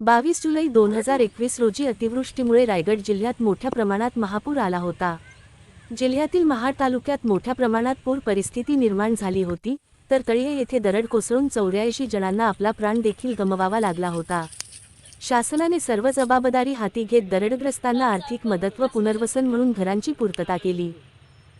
बावीस जुलै दोन हजार एकवीस रोजी अतिवृष्टीमुळे रायगड जिल्ह्यात मोठ्या प्रमाणात महापूर आला होता. जिल्ह्यातील महाड तालुक्यात मोठ्या प्रमाणात पूर परिस्थिती निर्माण झाली होती तर तळीये येथे दरड कोसळून चौऱ्याऐंशी जणांना आपला प्राण देखील गमवावा लागला होता. शासनाने सर्व जबाबदारी हाती घेत दरडग्रस्तांना आर्थिक मदत व पुनर्वसन म्हणून घरांची पूर्तता केली.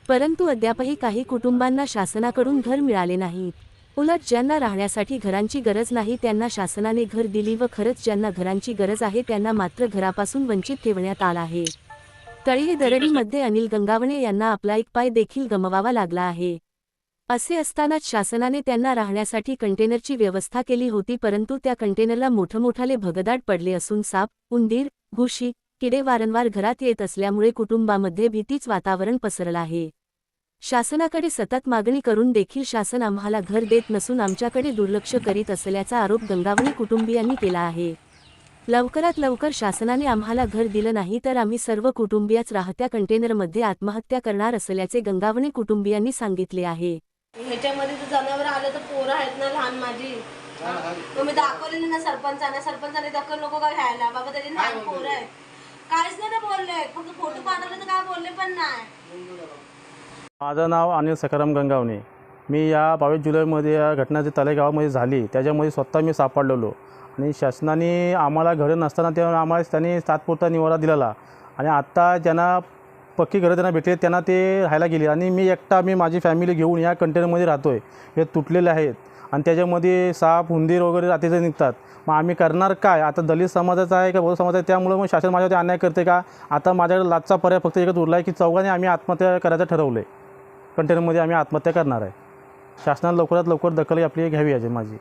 परंतु अद्यापही काही कुटुंबांना शासनाकडून घर मिळाले नाहीत. उलट ज्यांना राहण्यासाठी घरांची गरज नाही त्यांना शासनाने घर दिली व खरंच ज्यांना घरांची गरज आहे त्यांना मात्र घरापासून वंचित ठेवण्यात आला आहे. तळीही दरडीमध्ये अनिल गंगावणे यांना आपला एक पाय देखील गमवावा लागला आहे. असे असतानाच शासनाने त्यांना राहण्यासाठी कंटेनरची व्यवस्था केली होती परंतु त्या कंटेनरला मोठमोठाले भगदाट पडले असून साप उंदीर घुशी किडे वारंवार घरात येत असल्यामुळे कुटुंबामध्ये भीतीच वातावरण पसरलं आहे. शासनाकडे सतत मागणी करून देखील शासन आम्हाला घर देत नसून आमच्याकडे दुर्लक्ष करीत असल्याचा आरोप गंगावणी कुटुंबियांनी केला आहे. लवकरात लवकर शासनाने आम्हाला घर दिलं नाही तर आम्ही सर्व कुटुंबियाच राहत्या कंटेनरमध्ये आत्महत्या करणार असल्याचे गंगावणे कुटुंबियांनी सांगितले आहे. ह्याच्यामध्ये जर जनावर आलं तर पोरं आहेत ना लहान माझी. मग मी दाखवलेली ना सरपंचाने सरपंचाने दखल नको का घ्यायला? बाबा त्याचे लहान पोरं आहेत. काहीच नाही बोलले. फक्त फोटो पाठवले तर काय बोलले पण नाही. माझं नाव अनिल सखाराम गंगावणे. मी या बावीस जुलैमध्ये या घटना जी तलेगावामध्ये झाली. त्याच्यामध्ये स्वतः मी सापडलेलो. आणि शासनाने आम्हाला घरं नसताना तेव्हा आम्हाला त्यांनी तात्पुरता निवारा दिलेला. आणि आत्ता ज्यांना पक्की घरं त्यांना भेटले त्यांना ते राहायला गेले. आणि मी एकटा मी माझी फॅमिली घेऊन या कंटेनरमध्ये राहतो आहे हे तुटलेले आहेत. आणि त्याच्यामध्ये साप हुंदीर वगैरे रात्रीचे निघतात. मग आम्ही करणार काय? आता दलित समाजाचा आहे का बौद्ध समाज आहे? त्यामुळं मग शासन माझ्यावरती अन्याय करते का? आता माझ्याकडे लाचचा पर्याय फक्त एकच उरला आहे की चौघाने आम्ही आत्महत्या करायचं ठरवलं आहे कंटेनरमध्ये आम्ही आत्महत्या करणार आहे. शासनाने लवकरात लवकर दखल आपली घ्यावी याची माझी.